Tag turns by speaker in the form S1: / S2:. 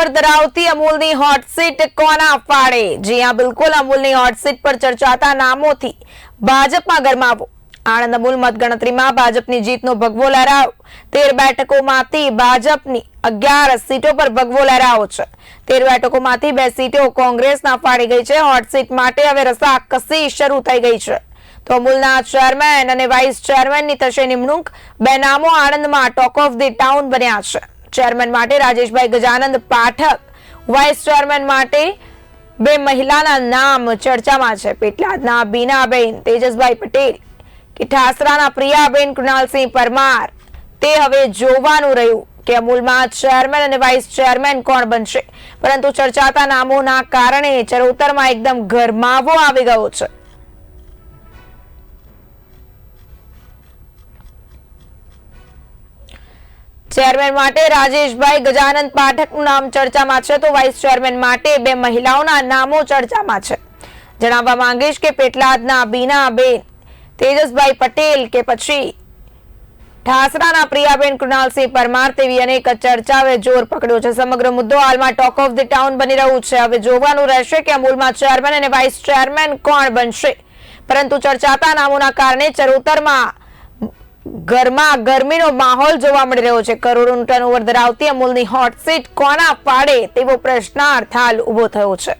S1: Turnover ધરાવતી અમૂલની hot seat કોના ફાળે? જી હા, બિલકુલ. અમૂલની હોટ સીટ પર ચર્ચાતા નામોથી ભાજપમાં ગરમાવો. આણંદ અમૂલ મતગણતરીમાં ભાજપની જીતનો ભગવો લહેરાવ તેર બેઠકોમાંથી ભાજપની અગિયાર સીટો પર ભગવો લહેરાવો છે. તેર બેઠકોમાંથી બે સીટો કોંગ્રેસના ફાળી ગઈ છે. હોટ સીટ માટે હવે રસાકસી શરૂ થઈ ગઈ છે. તો અમૂલના ચેરમેન અને વાઇસ ચેરમેનની થશે નિમણૂક. બે નામો આણંદમાં ટોક ઓફ ધી ટાઉન બન્યા છે. ચેરમેન માટે રાજેશભાઈ ગજાનંદ પાઠક, વાઇસ ચેરમેન માટે બે મહિલાના નામ ચર્ચામાં છે. પેટલાદના બીનાબેન તેજસભાઈ પટેલ કે ઠાસરાના પ્રિયાબેન કૃણાલસિંહ પરમાર, તે હવે જોવાનું રહ્યું કે અમૂલમાં ચેરમેન અને વાઇસ ચેરમેન કોણ બનશે. પરંતુ ચર્ચાતા નામોના કારણે ચરોતરમાં એકદમ ગરમાવો આવી ગયો છે. ચેરમેન માટે રાજેશભાઈ ગજાનંદ પાઠકનું નામ ચર્ચામાં છે, તો વાઇસ ચેરમેન માટે બે મહિલાઓના નામો ચર્ચામાં છે. જણાવવા માંગીશ કે પેટલાદના બીનાબેન તેજસભાઈ પટેલ કે પછી ઠાસરાના પ્રિયાબેન કૃણાલસિંહ પરમાર તેવી અનેક ચર્ચાઓએ જોર પકડ્યો છે. સમગ્ર મુદ્દો હાલમાં ટોક ઓફ ધી ટાઉન બની રહ્યું છે. હવે જોવાનું રહેશે કે અમૂલમાં ચેરમેન અને વાઇસ ચેરમેન કોણ બનશે. પરંતુ ચર્ચાતા નામોના કારણે ચરોતરમાં ઘરમાં ગરમીનો માહોલ જોવા મળી રહ્યો છે. કરોડોનું ટર્નઓવર ધરાવતી અમૂલની હોટ સીટ કોના પાડે તેવો પ્રશ્નાર્થ હાલ ઊભો થયો છે.